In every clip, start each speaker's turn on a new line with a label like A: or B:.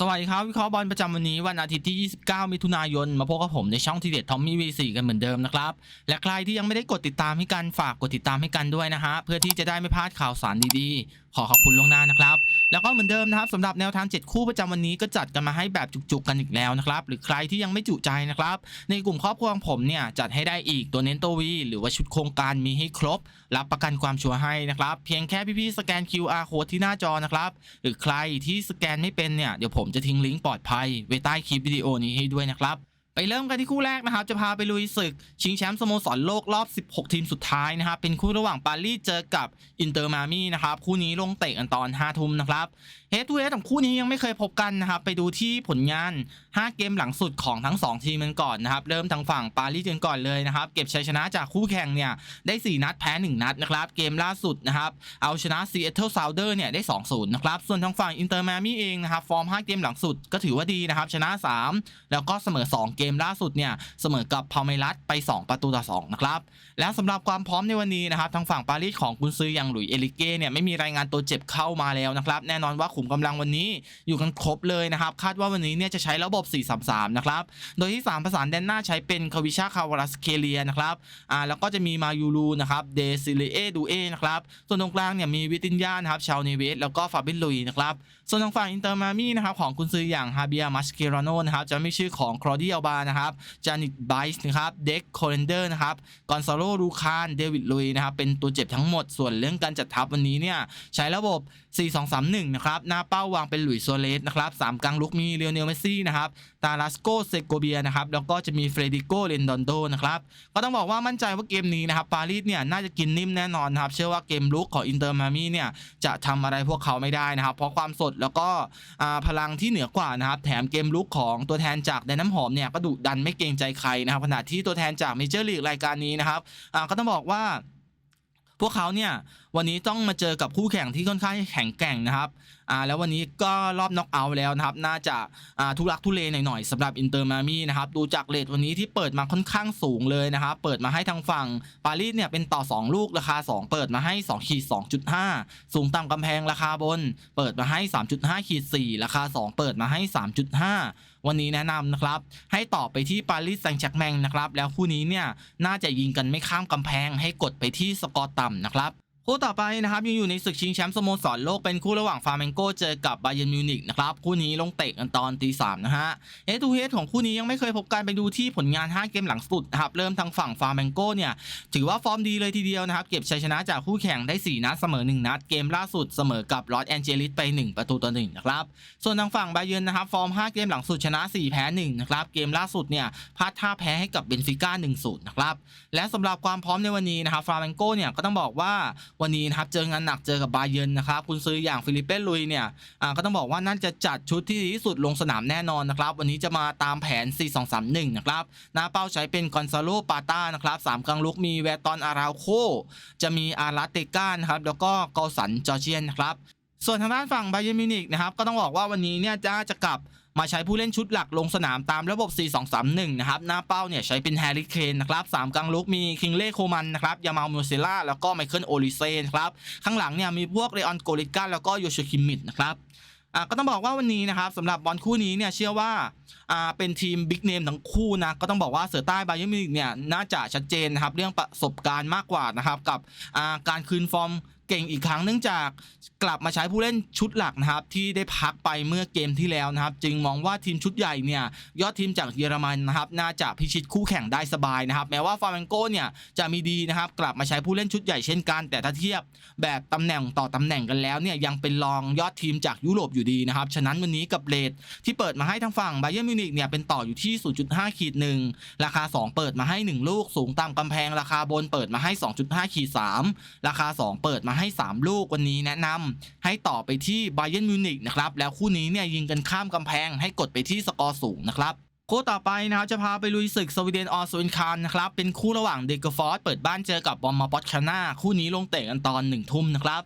A: สวัสดีครับ วิเคราะห์บอลประจำวันนี้วันอาทิตย์ที่ 29 มิถุนายน มาพบกับผมในช่องทีเด็ดทอมมี่วีซีกันเหมือนเดิมนะครับ และใครที่ยังไม่ได้กดติดตามให้กันฝากกดติดตามให้กันด้วยนะฮะ เพื่อที่จะได้ไม่พลาดข่าวสารดีๆ ขอขอบคุณล่วงหน้านะครับ แล้วก็เหมือนเดิมนะครับสำหรับแนวทาง 7 คู่ประจำวันนี้ก็จัดกันมาให้แบบจุกๆกันอีกแล้วนะครับ หรือใครที่ยังไม่จุใจนะครับ ในกลุ่มครอบครัวของผมเนี่ยจัดให้ได้อีกตัวเน้นตัววีหรือว่าชุดโครงการมีให้ครบ รับประกันความชัวร์ให้นะครับ เพียงแค่พี่ๆสแกน QR code ที่หน้าจอนะครับ หรือใครที่สแกนไม่เป็นเนี่ยเดี๋ยวผมมจะทิ้งลิงก์ปลอดภัยไว้ใต้คลิปวิดีโอนี้ให้ด้วยนะครับ ไปเริ่มกันที่คู่แรกนะครับจะพาไปลุยศึก ชิงแชมป์สโมสรโลกรอบ 16 ทีมสุดท้ายนะครับเป็นคู่ระหว่างปารีสเจอกับอินเตอร์มามี่นะครับคู่นี้ลงเตะกันตอน 5 ทุ่มนะครับเฮดทูเฮดของคู่นี้ยังไม่เคยพบกันนะครับไปดูที่ผลงาน 5 เกมหลังสุดของทั้ง 2 ทีมกันก่อนนะครับเริ่มทางฝั่งปารีสกันก่อนเลยนะครับเก็บชัยชนะจากคู่แข่งเนี่ยได้ 4 นัดแพ้ 1 นัดนะครับเกมล่าสุดนะครับเอาชนะ Seattle Sounder เนี่ยได้ 2-0นะครับส่วนทางฝั่งอินเตอร์มามี่เองนะครับฟอร์ม 5 เกมหลังสุดก็ถือว่าดีนะครับชนะ 3 แล้วก็เสมอ 2 เกมล่าสุดเนี่ยเสมอกับพาเมรัสไป 2 ประตูต่อ 2 นะครับ แล้วสำหรับความพร้อมในวันนี้นะครับทางฝั่งปารีสของกุนซืออย่างหลุยเอลิเก้เนี่ยไม่มีรายงานตัวเจ็บเข้ามาแล้วนะครับ แน่นอนว่าขุมกำลังวันนี้อยู่กันครบเลยนะครับ คาดว่าวันนี้เนี่ยจะใช้ระบบ 4-3-3 นะครับ โดยที่ 3 ประสานแดนหน้าใช้เป็นคาวิชาคาวารัสเคเลียนะครับอ่าแล้วก็จะมีมายูรูนะครับเดซิเลเอดูเอนะครับส่วนตรงกลางเนี่ยมีวิตินยานะครับชาวเนเวสแล้วก็ฟาบินลุยนะครับส่วนทางฝั่งอินเตอร์มามี่นะครับของคุณซื้ออย่างฮาเบียมัสเกรโนนะครับจะไม่ชื่อของคลอดี้อัลบานะครับจานิตไบส์นะครับเด็กโคเรนเดอร์นะครับกอนซาโลลูคานเดวิดลุยนะครับเป็นตัวเจ็บทั้งหมดส่วนเรื่องการจัดทัพวันนี้เนี่ยใช้ระบบ 4-2-3-1 นะครับหน้าเป้าวางเป็นหลุยส์โซเลสนะครับสามกลางลุกมีเรียวเนลเมซี่นะครับตาลาสโกเซโกเบียนะครับแล้วก็จะมีเฟรดิโกเรนดอนโดนะครับก็ต้องบอกว่ามั่นใจว่าเกมนี้นะครับปารีสเนี่ยน่าจะกินนิ่มแน่นอนนะครับเชื่อว่าเกมลุกของอินเตอร์มามี่เนี่ยจะทำอะไรพวกเขาไม่ได้นะครับเพราะความสดแล้วก็พลังที่เหนือกว่านะครับแถมเกมลุกของตัวแทนจากแดนน้ำหอมเนี่ยก็ดุดันไม่เกรงใจใครนะครับขณะที่ตัวแทนจากเมเจอร์ลีกรายการนี้นะครับก็ต้องบอกว่าพวกเขาเนี่ยวันนี้ต้องมาเจอกับคู่แข่งที่ค่อนข้างแข็งแกร่งนะครับอ่าแล้ววันนี้ก็รอบน็อกเอาท์แล้วนะครับน่าจะอ่าทุลักทุเลหน่อยๆสำหรับอินเตอร์มามี่นะครับดูจากเลทวันนี้ที่เปิดมาค่อนข้างสูงเลยนะครับเปิดมาให้ทางฝั่งปารีสเนี่ยเป็นต่อ 2 ลูกราคา 2 เปิดมาให้2ขีด2.5 สูงต่ำกำแพงราคาบน เปิดมาให้ 3.5ขีด4ราคา 2 เปิดมาให้ 3.5วันนี้แนะนำนะครับ ให้ต่อไปที่ปารีสแซงต์แชร์กแมงนะครับ แล้วคู่นี้เนี่ย น่าจะยิงกันไม่ข้ามกำแพงให้กดไปที่สกอร์ต่ำนะครับ คู่ต่อไปนะครับยังอยู่ในศึกชิงแชมป์สโมสรโลกเป็นคู่ระหว่างฟาร์เมนโกเจอกับบาเยนมิวนิกนะครับคู่นี้ลงเตะกันตอนตีสามนะฮะเอทูเฮดของคู่นี้ยังไม่เคยพบกันไปดูที่ผลงาน 5 เกมหลังสุดนะครับเริ่มทางฝั่งฟาร์เมนโกเนี่ยถือว่าฟอร์มดีเลยทีเดียวนะครับเก็บชัยชนะจากคู่แข่งได้ 4 นัดเสมอ 1 นัดเกมล่าสุดเสมอกับลอสแอนเจลิสไป 1 ประตูต่อ1นะครับส่วนทางฝั่งบาเยนนะครับฟอร์ม 5 เกมหลังสุดชนะ 4 แพ้1นะครับเกมล่าสุดเนี่ยพลาดท่าแพ้ให้กับเบนฟิก้า1-0นะครับและสำหรับความพร้อมในวันนี้นะครับฟาร์เมนโกเนี่ยก็ต้องบอกว่าวันนี้นะครับเจองานหนักเจอกับบาเยินนะครับคุณซื้ออย่างฟิลิปเป้ลุยเนี่ยอ่าก็ต้องบอกว่าน่าจะจัดชุดที่ดีที่สุดลงสนามแน่นอนนะครับวันนี้จะมาตามแผน 4-2-3-1 นะครับหน้าเป้าใช้เป็นกอนซาโลปาต้านะครับสามกลางลุกมีแวตอนอาราโค จะมีอาราเตกานะครับแล้วก็กอสันจอร์เจียนนะครับส่วนทางด้านฝั่งบาเยนมิวนิกนะครับก็ต้องบอกว่าวันนี้เนี่ยจะจะกลับ มาใช้ผู้เล่นชุดหลักลงสนามตามระบบ 4-2-3-1 นะครับ หน้าเป้าเนี่ยใช้เป็นแฮร์รี่เคนนะครับสามกลางลุกมีคิงเล่โคมันนะครับยามามูเซล่าแล้วก็ไมเคิลโอลิเซนครับ ข้างหลังเนี่ยมีพวกเรออนโกลิกาแล้วก็โยชิคิมิดนะครับอ่าก็ต้องบอกว่าวันนี้นะครับสำหรับบอลคู่นี้เนี่ยเชื่อว่าอ่าเป็นทีมบิ๊กเนมทั้งคู่นะก็ต้องบอกว่าเสือใต้บาเยร์มิวนิกเนี่ยน่าจะชัดเจนนะครับเรื่องประสบการณ์มากกว่านะครับกับอ่าการคืนฟอร์ม เก่งอีกครั้งเนื่องจากกลับมาใช้ผู้เล่นชุดหลักนะครับที่ได้พักไปเมื่อเกมที่แล้วนะครับ จึงมองว่าทีมชุดใหญ่เนี่ยยอดทีมจากเยอรมันนะครับน่าจะพิชิตคู่แข่งได้สบายนะครับ แม้ว่าฟาร์มนโกเนี่ยจะมีดีนะครับกลับมาใช้ผู้เล่นชุดใหญ่เช่นกัน แต่ถ้าเทียบแบบตำแหน่งต่อตำแหน่งกันแล้วเนี่ยยังเป็นรองยอดทีมจากยุโรปอยู่ดีนะครับฉะนั้นวันนี้กับเลทที่เปิดมาให้ทางฝั่งไบเยอร์มิวนิกเนี่ยเป็นต่ออยู่ที่ 0.5ขีดหนึ่งราคา 2 เปิดมาให้ 1 ลูก สูงตามกำแพงราคาบนเปิดมาให้ 2.5ขีด3ราคา 2 เปิดมาให้ 3 ลูกวันนี้แนะนำให้ต่อไปที่ไบเยนมิวนิกนะครับแล้วคู่นี้เนี่ยยิงกันข้ามกำแพงให้กดไปที่สกอร์สูงนะครับคู่ต่อไปนะครับจะพาไปลุยศึกสวีเดนออสวินคานนะครับเป็นคู่ระหว่างเดกฟอร์ดเปิดบ้านเจอกับบอมมาปอตชาน่าคู่นี้ลงเตะกันตอนหนึ่งทุ่มนะครับ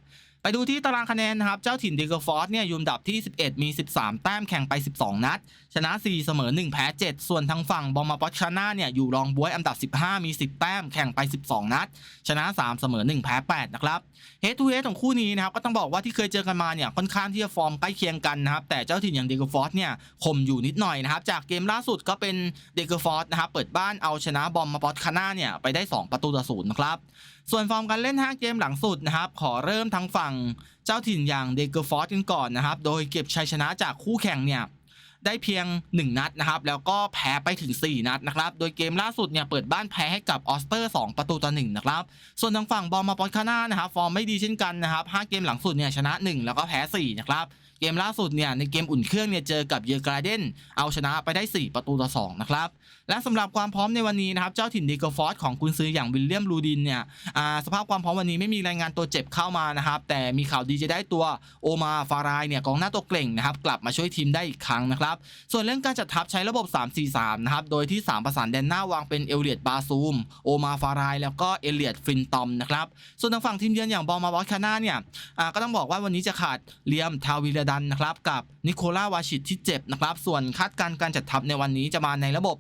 A: ดูที่ตารางคะแนนนะครับ เจ้าถิ่นเดกฟอร์สเนี่ยอยู่อันดับที่ 11 มี 13 แต้มแข่งไป 12 นัด ชนะ 4 เสมอ 1 แพ้ 7 ส่วนทางฝั่งบอมมาปอชาน่าเนี่ยอยู่รองบวยอันดับ 15 มี 10 แต้มแข่งไป 12 นัด ชนะ 3 เสมอ 1 แพ้ 8 นะครับเฮดทูเฮดของคู่นี้นะครับก็ต้องบอกว่าที่เคยเจอกันมาเนี่ยค่อนข้างที่จะฟอร์มใกล้เคียงกันนะครับแต่เจ้าถิ่นอย่างเดกฟอร์สเนี่ยข่มอยู่นิดหน่อยนะครับจากเกมล่าสุดก็เป็นเดกฟอร์สนะครับเปิดบ้านเอาชนะบอมมาปอชาน่าเนี่ยไปได้ 2 ประตูต่อศูนย์นะครับ ส่วนฟอร์มการเล่น 5 เกมหลังสุดนะครับ ขอเริ่มทางฝั่งเจ้าถิ่นอย่างเดกฟอร์สกันก่อนนะครับ โดยเก็บชัยชนะจากคู่แข่งเนี่ยได้เพียง 1 นัดนะครับ แล้วก็แพ้ไปถึง 4 นัดนะครับ โดยเกมล่าสุดเนี่ยเปิดบ้านแพ้ให้กับออสเตอร์ 2 ประตูต่อ1นะครับ ส่วนทางฝั่งบอลมาปอนคาน่านะครับ ฟอร์มไม่ดีเช่นกันนะครับ 5 เกมหลังสุดเนี่ยชนะ 1 แล้วก็แพ้ 4 นะครับ เกมล่าสุดเนี่ยในเกมอุ่นเครื่องเนี่ยเจอกับเยอร์กราเดนเอาชนะไปได้ 4 ประตูต่อ2นะครับและสำหรับความพร้อมในวันนี้นะครับเจ้าถิ่นเดกฟอร์สของกุนซืออย่างวิลเลียมลูดินเนี่ยสภาพความพร้อมวันนี้ไม่มีรายงานตัวเจ็บเข้ามานะครับแต่มีข่าวดีจะได้ตัวโอมาฟารายเนี่ยกองหน้าตัวเก่งนะครับกลับมาช่วยทีมได้อีกครั้งนะครับส่วนเรื่องการจัดทัพใช้ระบบ 3-4-3 นะครับโดยที่ 3 ประสานแดนหน้าวางเป็นเอลเลียดบาซูมโอมาฟารายแล้วก็เอเลียดฟินตอมนะครับส่วนทางฝั่งทีมเยือนอย่างบอลมาบอสคาน่าเนี่ยก็ต้องบอกว่าวันนี้จะขาดเลียมทาวิลดันนะครับกับนิโคล่าวาชิตที่เจ็บนะครับส่วนคาดการณ์การจัดทัพในวันนี้จะมาในระบบ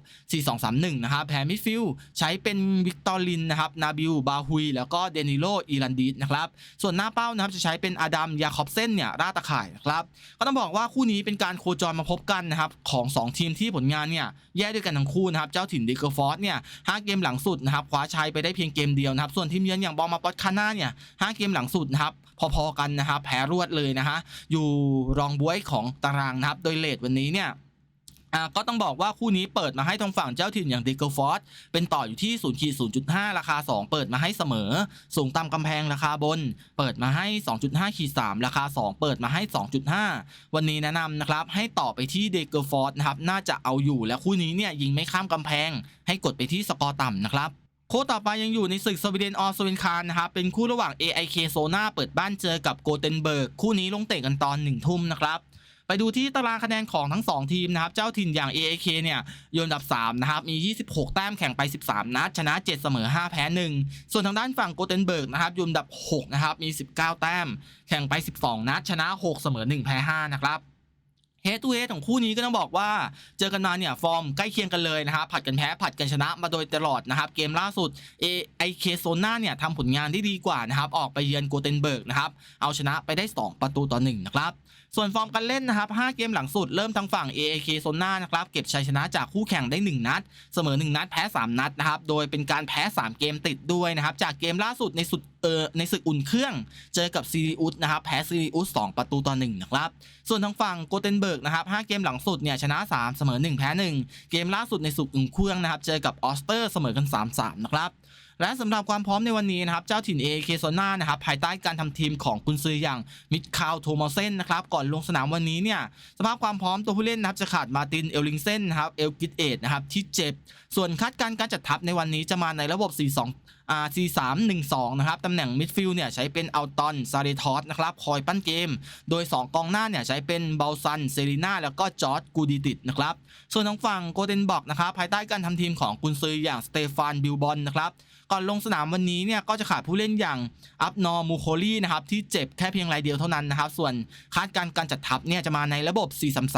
A: 4-2-3-1 นะครับแผนมิดฟิลใช้เป็นวิกตอรินนะครับนาบิลบาฮุย แล้วก็เดนิโลอีรันดิสนะครับส่วนหน้าเป้านะครับจะใช้เป็นอาดัมยาคอบเซนเนี่ยราตะข่ายนะครับก็ต้องบอกว่าคู่นี้เป็นการโคจรมาพบกันนะครับของ 2 ทีมที่ผลงานเนี่ยแย่ด้วยกันทั้งคู่นะครับเจ้าถิ่นดิเกอร์ฟอร์สเนี่ยห้าเกมหลังสุดนะครับคว้าชัยไปได้เพียงเกมเดียวนะครับส่วนทีมเยือนอย่างบอลมาปอตคาน่าเนี่ยห้าเกมหลังสุดนะครับพอๆกันนะครับแพ้รวดเลยนะฮะอยู่รองบวยของตารางนะครับ โดยเลทวันนี้เนี่ยอ่าก็ต้องบอกว่าคู่นี้เปิดมาให้ทางฝั่งเจ้าถิ่นอย่างดิเกอร์ฟอร์สเป็นต่ออยู่ที่0ขีด0.5ราคา 2 เปิดมาให้เสมอ สูงตามกำแพงราคาบน เปิดมาให้ 2.5ขีด3ราคา 2 เปิดมาให้ 2.5 วันนี้แนะนำนะครับให้ต่อไปที่เดเกอร์ฟอร์ดนะครับน่าจะเอาอยู่และคู่นี้เนี่ยยิงไม่ข้ามกำแพง ให้กดไปที่สกอร์ต่ำนะครับ ค้ดต่อไปยังอยู่ในศึกสวีเดนออสเวนคารนะครับเป็นคู่ระหว่าง AIK โซนาเปิดบ้านเจอกับโกเทนเบิร์กคู่นี้ลงเตะกันตอน1ทุ่มนะครับไปดูที่ตารางคะแนนของทั้ง 2 ทีมนะครับ เจ้าถิ่นอย่าง AIK เนี่ยยนดับ 3 นะครับ มี 26 แต้มแข่งไป 13 นัด ชนะ 7 เสมอ 5 แพ้ 1 ส่วนทางด้านฝั่งโกเทนเบิร์กนะครับยนดับ 6 นะครับ มี 19 แต้ม แข่งไป 12 นัด ชนะ 6 เสมอ 1 แพ้ 5 นะครับ ฮดทูเฮดของคู่นี้ก็ต้องบอกว่า เจอกันมาเนี่ยฟอร์มใกล้เคียงกันเลยนะครับผัดกันแพ้ผัดกันชนะมาโดยตลอดนะครับเกมล่าสุดเอไอเคโซน่าเนี่ยทำผลงานที่ดีกว่านะครับออกไปเยือนโกเทนเบิร์กนะครับเอาชนะไปได้ 2 ประตูต่อ1นะครับ ส่วนฟอร์มการเล่นนะครับ5เกมหลังสุดเริ่มทางฝั่ง AAK โซน่านะครับเก็บชัยชนะจากคู่แข่งได้ 1 นัด เสมอ 1 นัดแพ้ 3 นัดนะครับโดยเป็นการแพ้ 3 เกมติดด้วยนะครับจากเกมล่าสุดในสุดเออในศึกอุ่นเครื่องเจอกับซีรีอุสนะครับแพ้ซีรีอุส2ประตูต่อ1นะครับส่วนทางฝั่งโกเทนเบิร์กนะครับ5เกมหลังสุดเนี่ยชนะ 3 เสมอ 1 แพ้ 1 เกมล่าสุดในศึกอุ่นเครื่องนะครับเจอกับออสเตอร์เสมอกัน 3-3 นะครับ และสำหรับความพร้อมในวันนี้นะครับเจ้าถิ่น AK โซนานะครับภายใต้การทำทีมของกุนซืออย่างมิดคาวโทมอเซนนะครับก่อนลงสนามวันนี้เนี่ยสภาพความพร้อมตัวผู้เล่นนะครับจะขาดมาตินเอลลิงเซนนะครับเอลกิตเอตนะครับที่เจ็บส่วนคาดการณ์การจัดทัพในวันนี้จะมาในระบบ 4-2 อ่า 4-3-1-2 นะครับ ตำแหน่งมิดฟิลด์เนี่ยใช้เป็นอัลตอนซาเรทอสนะครับ คอยปั้นเกม โดย 2 กองหน้าเนี่ยใช้เป็นเบลซัน เซรีนาแล้วก็จอร์ดกูดิติดนะครับ ส่วนทางฝั่งโกเดนบอกนะครับ ภายใต้การทำทีมของกุนซืออย่างสเตฟานบิลบอนนะครับก่อนลงสนามวันนี้เนี่ยก็จะขาดผู้เล่นอย่างอัพนอร์มูโคลี่นะครับที่เจ็บแค่เพียงรายเดียวเท่านั้นนะครับส่วนคาดการการจัดทัพเนี่ยจะมาในระบบ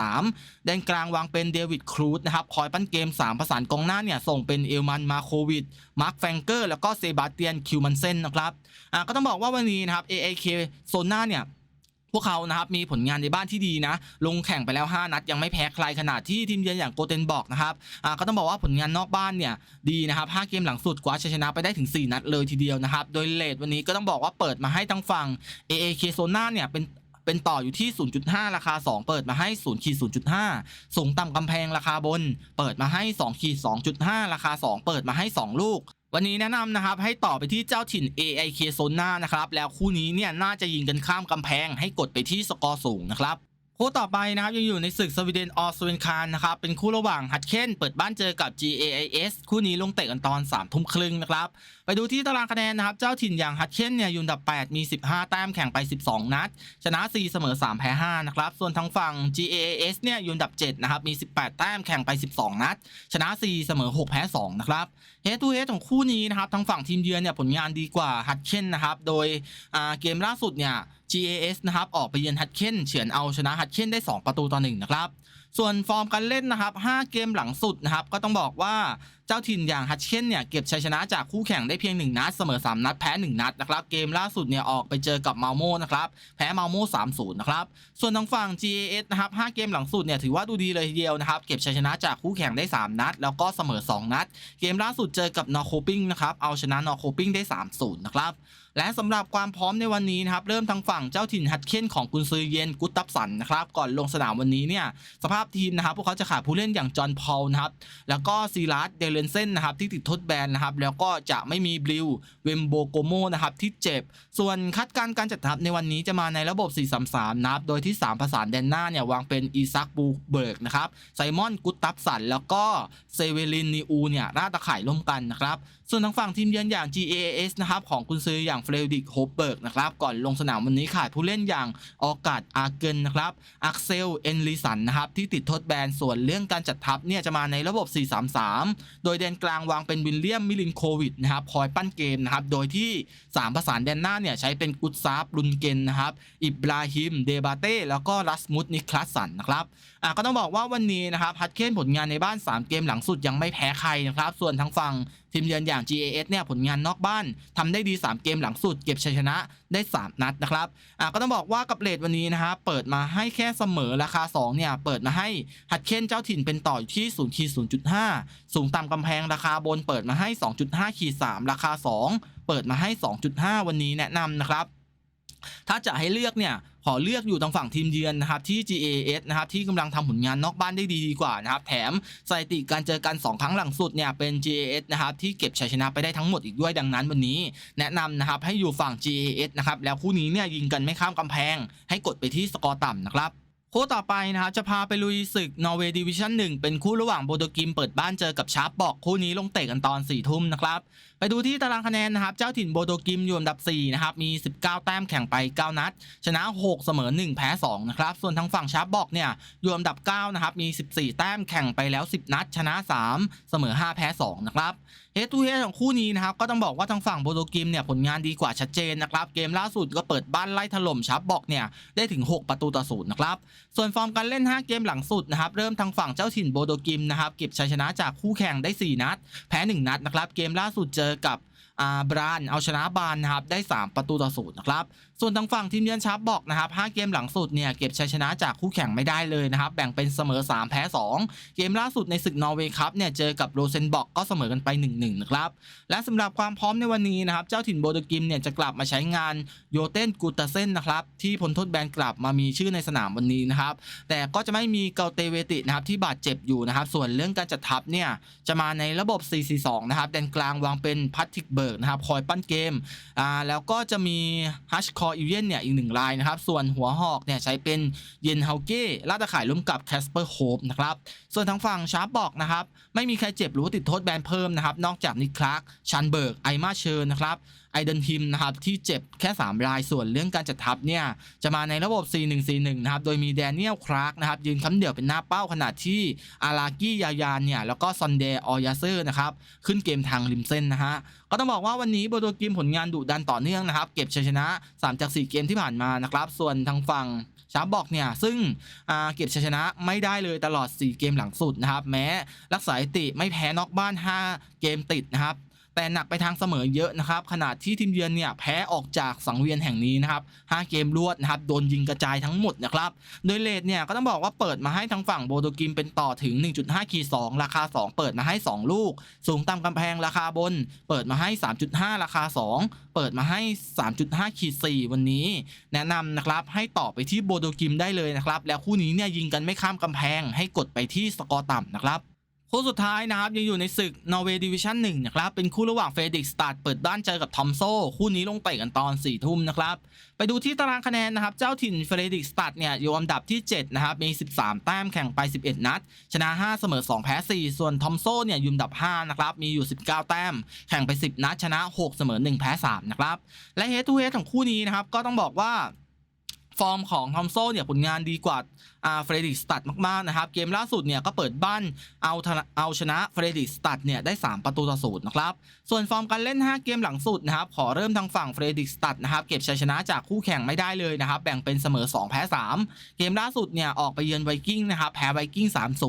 A: 4-3-3 แดนกลางวางเป็นเดวิดครูซนะครับคอยปั้นเกม 3 ประสานกองหน้าเนี่ยส่งเป็นเอลมันมาโควิดมาร์คแฟงเกอร์แล้วก็เซบาสเตียนคิวมันเซนนะครับอ่าก็ต้องบอกว่าวันนี้นะครับ AAK โซน่าเนี่ยพวกเขานะครับมีผลงานในบ้านที่ดีนะ ลงแข่งไปแล้ว 5 นัดยังไม่แพ้ใครขนาดที่ทีมเยือนอย่างโกเทนบอกนะครับอ่าก็ต้องบอกว่าผลงานนอกบ้านเนี่ยดีนะครับ 5 เกมหลังสุดกว่าชัยชนะไปได้ถึง 4 นัดเลยทีเดียวนะครับ โดยเลทวันนี้ก็ต้องบอกว่าเปิดมาให้ทางฝั่ง AAK โซน่าเนี่ยเป็น เป็นต่ออยู่ที่ 0.5 ราคา 2 เปิดมาให้0ขีด0.5 สูงต่ำกำแพงราคาบน เปิดมาให้2ขีด2.5 ราคา 2 เปิดมาให้ 2 ลูกวันนี้แนะนำนะครับให้ต่อไปที่เจ้าถิ่น AIK โซน่านะครับแล้วคู่นี้เนี่ยน่าจะยิงกันข้ามกำแพงให้กดไปที่สกอร์สูงนะครับคู่ต่อไปนะครับยังอยู่ในศึกสวีเดนออสเวนคารนะครับเป็นคู่ระหว่างฮัตเคนเปิดบ้านเจอกับ GAIS คู่นี้ลงเตะกันตอน3ามทุ่มครึ่งนะครับ ไปดูที่ตารางคะแนนนะครับ เจ้าถิ่นอย่างฮัตเคนเนี่ยอยู่อันดับ 8 มี 15 แต้มแข่งไป 12 นัด ชนะ 4 เสมอ 3 แพ้ 5 นะครับ ส่วนทางฝั่ง GAS เนี่ยอยู่อันดับ 7 นะครับ มี 18 แต้มแข่งไป 12 นัด ชนะ 4 เสมอ 6 แพ้ 2 นะครับเฮดทูเฮดของคู่นี้นะครับ ทางฝั่งทีมเยือนเนี่ยผลงานดีกว่าฮัตเคนนะครับ โดยเกมล่าสุดเนี่ย GAS นะครับ ออกไปเยือนฮัตเคนเฉือนเอาชนะฮัตเคนได้ 2 ประตูต่อหนึ่งนะครับ ส่วนฟอร์มการเล่นนะครับ 5 เกมหลังสุดนะครับ ก็ต้องบอกว่า เจ้าถิ่นอย่างฮัตเช่นเนี่ยเก็บชัยชนะจากคู่แข่งได้เพียง 1 นัดเสมอ 3 นัดแพ้ 1 นัดนะครับเกมล่าสุดเนี่ยออกไปเจอกับมาโมนะครับแพ้มาโม3-0นะครับส่วนทางฝั่ง GAS นะครับ5เกมหลังสุดเนี่ยถือว่าดูดีเลยทีเดียวนะครับเก็บชัยชนะจากคู่แข่งได้ 3 นัด แล้วก็เสมอ 2 นัด เกมล่าสุดเจอกับนอโคปิงนะครับเอาชนะนอโคปิงได้3-0นะครับและสำหรับความพร้อมในวันนี้นะครับเริ่มทางฝั่งเจ้าถิ่นฮัตเคนของกุนซือเยนกุตตับสันนะครับก่อนลงสนามวันนี้เนี่ยสภาพทีมนะครับพวกเขาจะขาดผู้เล่นอย่างจอห์นพอลนะครับแล้วก็ซีรัสเดเลนเซนนะครับที่ติดทดแบนนะครับแล้วก็จะไม่มีบลิวเวมโบโกโมนะครับที่เจ็บ ส่วนคัดการการจัดทัพในวันนี้จะมาในระบบ 4-3-3 นะครับโดยที่3ประสาแดนหน้าเนี่ยวางเป็นอีซักบูเบิร์กนะครับไซมอนกุตตับสันแล้วก็เซเวลินนีอูเนี่ยราตะข่ายร่วมกันนะครับ ส่วนทางฝั่งทีมเยือนอย่าง GAS นะครับของกุนซืออย่างเฟรดิกโฮเบิร์กนะครับก่อนลงสนามวันนี้ขาดผู้เล่นอย่างออกาดอาเกนนะครับอักเซลเอนลิสันนะครับที่ติดทดแบนส่วนเรื่องการจัดทัพเนี่ยจะมาในระบบ 4-3-3 โดยแดนกลางวางเป็นวิลเลียมมิลินโควิดนะครับคอยปั้นเกมนะครับโดยที่ 3 ประสานแดนหน้าเนี่ยใช้เป็นกุตซาบลุนเกนนะครับอิบราฮิมเดบาเต้แล้วก็รัสมุตนิคลัสสันนะครับอะก็ต้องบอกว่าวันนี้นะครับฮัตเคนผลงานในบ้าน 3 เกมหลังสุดยังไม่แพ้ใครนะครับส่วนทางฝั่ง ทีมเยือนอย่าง GAS เนี่ยผลงานนอกบ้านทำได้ดี 3 เกมหลังสุด เก็บชัยชนะได้ 3 นัดนะครับอะก็ต้องบอกว่ากับเลทวันนี้นะฮะเปิดมาให้แค่เสมอราคา 2 เนี่ย เปิดมาให้หัดเคนเจ้าถิ่นเป็นต่ออยู่ที่0ขีด0.5 สูงต่ำกำแพงราคาบนเปิดมาให้ 2.5ขีด3ราคา 2 เปิดมาให้ 2.5 วันนี้แนะนำนะครับ ถ้าจะให้เลือกเนี่ยขอเลือกอยู่ทางฝั่งทีมเยือนนะครับที่ GAS นะครับที่กำลังทำผลงานนอกบ้านได้ดีดีกว่านะครับแถมสถิติการเจอกัน 2 ครั้งหลังสุดเนี่ยเป็น GAS นะครับที่เก็บชัยชนะไปได้ทั้งหมดอีกด้วยดังนั้นวันนี้ แนะนำนะครับให้อยู่ฝั่ง GAS นะครับแล้วคู่นี้เนี่ยยิงกันไม่ข้ามกำแพง ให้กดไปที่สกอร์ต่ำนะครับคู่ต่อไปนะครับจะพาไปลุยศึกนอร์เวย์ดิวิชั่น1เป็นคู่ระหว่างโบโดกิมเปิดบ้านเจอกับชาร์ปบอกคู่นี้ลงเตะกันตอน4ทุ่มนะครับ ไปดูที่ตารางคะแนนนะครับ เจ้าถิ่นโบโดกิมอยู่อันดับ 4 นะครับ มี 19 แต้มแข่งไป 9 นัด ชนะ 6 เสมอ 1 แพ้ 2 นะครับ ส่วนทางฝั่งชาร์ปบอกเนี่ยอยู่อันดับ 9 นะครับ มี 14 แต้มแข่งไปแล้ว 10 นัด ชนะ 3 เสมอ 5 แพ้ 2 นะครับเฮดทูเฮดของคู่นี้นะครับ ก็ต้องบอกว่าทางฝั่งโบโดกิมเนี่ยผลงานดีกว่าชัดเจนนะครับ เกมล่าสุดก็เปิดบ้านไล่ถล่มชาร์ปบอกเนี่ยได้ถึง 6 ประตูต่อศูนย์นะครับ ส่วนฟอร์มการเล่น 5 เกมหลังสุดนะครับเริ่มทางฝั่งเจ้าถิ่นโบโดกิมนะครับเก็บชัยชนะจากคู่แข่งได้ 4 นัด แพ้ 1 นัดนะครับเกมล่าสุดเจอกับ อาบรานเอาชนะบานนะครับได้ 3 ประตูต่อศูนย์นะครับส่วนทางฝั่งทีมเยือนชาร์ปบอกนะครับ5เกมหลังสุดเนี่ยเก็บชัยชนะจากคู่แข่งไม่ได้เลยนะครับแบ่งเป็นเสมอ 3 แพ้ 2 เกมล่าสุดในศึกนอร์เวย์ครับเนี่ยเจอกับโรเซนบอกก็เสมอกันไป 1-1นะครับและสำหรับความพร้อมในวันนี้นะครับเจ้าถิ่นโบดกิมเนี่ยจะกลับมาใช้งานโยเตนกูตาเซนนะครับที่พ้นโทษแบนกลับมามีชื่อในสนามวันนี้นะครับแต่ก็จะไม่มีเกาเตเวตินะครับที่บาดเจ็บอยู่นะครับส่วนเรื่องการจัดทัพเนี่ยจะมาในระบบ 4-4-2 นะครับแดนกลางวางเป็นพัตติกเบิร์กนะครับคอยปั้นเกมอ่าแล้วก็จะมีฮัชคอร์อิเลียนเนี่ยอีกหนึ่งรายนะครับ ส่วนหัวหอกเนี่ยใช้เป็นเยนเฮาเก้ลาดตะข่ายร่วมกับแคสเปอร์โฮปนะครับ ส่วนทางฝั่งชาร์ปบอกนะครับ ไม่มีใครเจ็บหรือว่าติดโทษแบนเพิ่มนะครับ นอกจากนิคลาร์กชันเบิร์กไอมาเชอร์นะครับ ไอเดนทิมนะครับที่เจ็บแค่ 3 รายส่วนเรื่องการจัดทัพเนี่ยจะมาในระบบ 4-1-4-1 นะครับโดยมีแดเนียลคลาร์กนะครับยืนค้ำเดี่ยวเป็นหน้าเป้าขณะที่อารากี้ยายานเนี่ยแล้วก็ซอนเดย์ออยาเซอร์นะครับขึ้นเกมทางริมเส้นนะฮะก็ต้องบอกว่าวันนี้โบโดกิมผลงานดุดันต่อเนื่องนะครับเก็บชัยชนะ 3 จาก 4 เกมที่ผ่านมานะครับส่วนทางฝั่งชาร์บอกเนี่ย ซึ่งเก็บชัยชนะไม่ได้เลยตลอด 4 เกมหลังสุดนะครับ แม้รักษาสถิติไม่แพ้นอกบ้าน 5 เกมติดนะครับ แต่หนักไปทางเสมอเยอะนะครับขนาดที่ทีมเยือนเนี่ยแพ้ออกจากสังเวียนแห่งนี้นะครับ5เกมรวดนะครับโดนยิงกระจายทั้งหมดนะครับโดยเลทเนี่ยก็ต้องบอกว่าเปิดมาให้ทางฝั่งโบโดกิมเป็นต่อถึง 1.5ขีด2ราคา 2 เปิดมาให้ 2 ลูก สูงตามกำแพงราคาบน เปิดมาให้ 3.5 ราคา 2 เปิดมาให้ 3.5ขีด4วันนี้ แนะนำนะครับให้ต่อไปที่โบโดกิมได้เลยนะครับแล้วคู่นี้เนี่ยยิงกันไม่ข้ามกำแพงให้กดไปที่สกอร์ต่ำนะครับ คู่สุดท้ายนะครับยังอยู่ในศึกนอร์เวย์ดิวิชั่นหนึ่งนะครับเป็นคู่ระหว่างเฟรดิกสตาร์เปิดบ้านเจอกับทอมโซคู่นี้ลงเตะกันตอน4ี่ทุ่มนะครับไปดูที่ตารางคะแนนนะครับ เจ้าถิ่นเฟรดิกสตาร์เนี่ยอยู่อันดับที่ 7 นะครับ มี 13 แต้มแข่งไป 11 นัด ชนะ 5 เสมอ 2 แพ้ 4 ส่วนทอมโซเนี่ยอยู่อันดับ 5 นะครับ มีอยู่ 19 แต้ม แข่งไป 10 นัด ชนะ 6 เสมอ 1 แพ้ 3 นะครับ และเฮดทูเฮดของคู่นี้นะครับก็ต้องบอกว่า ฟอร์มของทอมโซเนี่ยผลงานดีกว่าอ่าเฟรดิกสตัดมากๆนะครับ เกมล่าสุดเนี่ยก็เปิดบ้านเอาเอาชนะเฟรดิกสตัดเนี่ยได้ 3 ประตูต่อศูนย์นะครับส่วนฟอร์มการเล่น 5 เกมหลังสุดนะครับขอเริ่มทางฝั่งเฟรดิกสตัดนะครับเก็บชัยชนะจากคู่แข่งไม่ได้เลยนะครับแบ่งเป็นเสมอ 2 แพ้ 3 เกมล่าสุดเนี่ยออกไปเยือนไวกิ้งนะครับแพ้ไวกิ้ง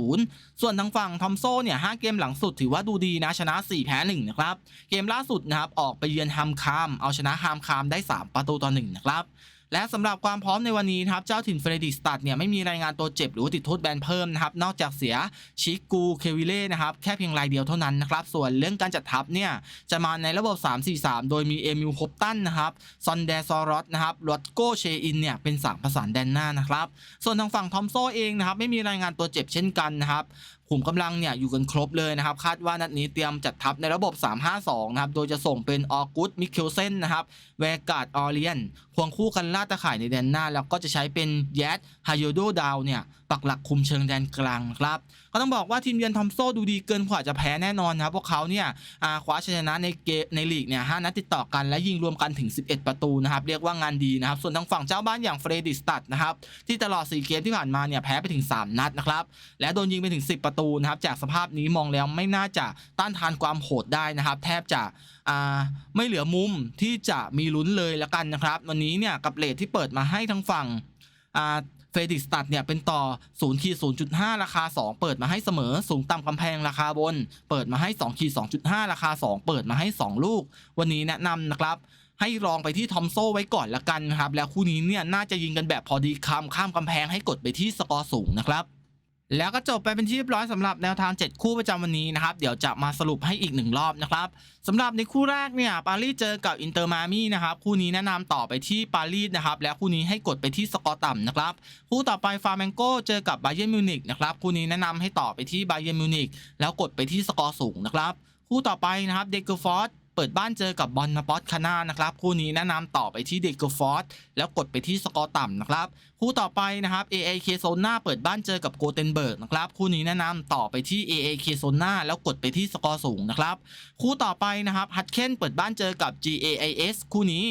A: 3-0 ส่วนทางฝั่งทอมโซเนี่ย5เกมหลังสุดถือว่าดูดีนะชนะ 4 แพ้1นะครับเกมล่าสุดนะครับออกไปเยือนฮัมคาม เอาชนะฮัมคามได้ 3 ประตูต่อ1นะครับ และสำหรับความพร้อมในวันนี้ครับ เจ้าถิ่นเฟรดิกสตัดเนี่ยไม่มีรายงานตัวเจ็บหรือติดโทษแบนเพิ่มนะครับ นอกจากเสียชิกูเควิเล่นะครับแค่เพียงรายเดียวเท่านั้นนะครับ ส่วนเรื่องการจัดทัพเนี่ยจะมาในระบบ 3-4-3 โดยมีเอมิลโฮปตันนะครับซอนเดซอรอสนะครับรอตโกเชอินเนี่ยเป็นสามประสานแดนหน้านะครับ ส่วนทางฝั่งทอมโซเองนะครับไม่มีรายงานตัวเจ็บเช่นกันนะครับ ขุมกำลังเนี่ยอยู่กันครบเลยนะครับ คาดว่านัดนี้เตรียมจัดทัพในระบบ 3-5-2 นะครับ โดยจะส่งเป็นออกุสมิเคลเซนนะครับแวร์กาดออเลียนควงคู่กันล่าตะข่ายในแดนหน้า แล้วก็จะใช้เป็นแยดฮายโดดาวเนี่ยปักหลักคุมเชิงแดนกลางนะครับ ก็ต้องบอกว่าทีมเยือนทอมโซดูดีเกินกว่าจะแพ้แน่นอนนะครับพวกเขาเนี่ยคว้าชัยชนะในเกมในลีกเนี่ยห้านัดติดต่อกันและยิงรวมกันถึง 11 ประตูนะครับ เรียกว่างานดีนะครับ ส่วนทางฝั่งเจ้าบ้านอย่างเฟรดิสตัดนะครับที่ตลอด 4 เกมที่ผ่านมาเนี่ยแพ้ไปถึง 3 นัดนะครับและโดนยิงไปถึง 10 ประตูนะครับจากสภาพนี้มองแล้วไม่น่าจะต้านทานความโหดได้นะครับ แทบจะไม่เหลือมุมที่จะมีลุ้นเลยละกันนะครับ วันนี้เนี่ยกับเลทที่เปิดมาให้ทางฝั่งเฟดิกสตัดเนี่ยเป็นต่อ0ขีด0.5 ราคา 2 เปิดมาให้เสมอ สูงต่ำกำแพงราคาบน เปิดมาให้2ขีด2.5 ราคา 2 เปิดมาให้ 2 ลูก วันนี้แนะนำนะครับ ให้ลองไปที่ทอมโซไว้ก่อนละกันนะครับ แล้วคู่นี้เนี่ยน่าจะยิงกันแบบพอดีคำข้ามกำแพงให้กดไปที่สกอร์สูงนะครับ แล้วก็จบไปเป็นที่เรียบร้อยสำหรับแนวทาง 7 คู่ประจำวันนี้นะครับ เดี๋ยวจะมาสรุปให้อีกหนึ่งรอบนะครับสำหรับในคู่แรกเนี่ยปารีสเจอกับอินเตอร์มามี่นะครับคู่นี้แนะนำต่อไปที่ปารีสนะครับแล้วคู่นี้ให้กดไปที่สกอร์ต่ำนะครับคู่ต่อไปฟาร์แมงโกเจอกับไบเยนมิวนิกนะครับคู่นี้แนะนำให้ต่อไปที่ไบเยนมิวนิกแล้วกดไปที่สกอร์สูงนะครับคู่ต่อไปนะครับเดกเกอร์ฟอร์ดเปิดบ้านเจอกับบอลนาปอตคานานะครับคู่นี้แนะนำต่อไปที่เดกเกอร์ฟอร์ดแล้วกดไปที่สกอร์ต่ำนะครับ คู่ต่อไปนะครับ AAK โซน่าเปิดบ้านเจอกับโกเทนเบิร์กนะครับคู่นี้แนะนำต่อไปที่ AAK โซน่าแล้วกดไปที่สกอร์สูงนะครับคู่ต่อไปนะครับฮัตเคนเปิดบ้านเจอกับ GAIS คู่นี้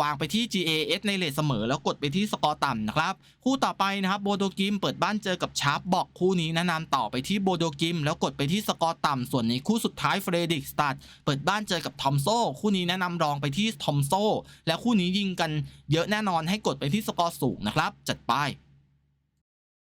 A: วางไปที่ GAS ในเลทเสมอ แล้วกดไปที่สกอร์ต่ำนะครับคู่ต่อไปนะครับโบโดกิมเปิดบ้านเจอกับชาร์ปบอกคู่นี้แนะนำต่อไปที่โบโดกิม แล้วกดไปที่สกอร์ต่ำส่วนในคู่สุดท้ายเฟรดิกสตัดเปิดบ้านเจอกับทอมโซคู่นี้แนะนำรองไปที่ทอมโซและคู่นี้ยิงกันเยอะแน่นอนให้กดไปที่สกอร์สูงนะครับ จัดไป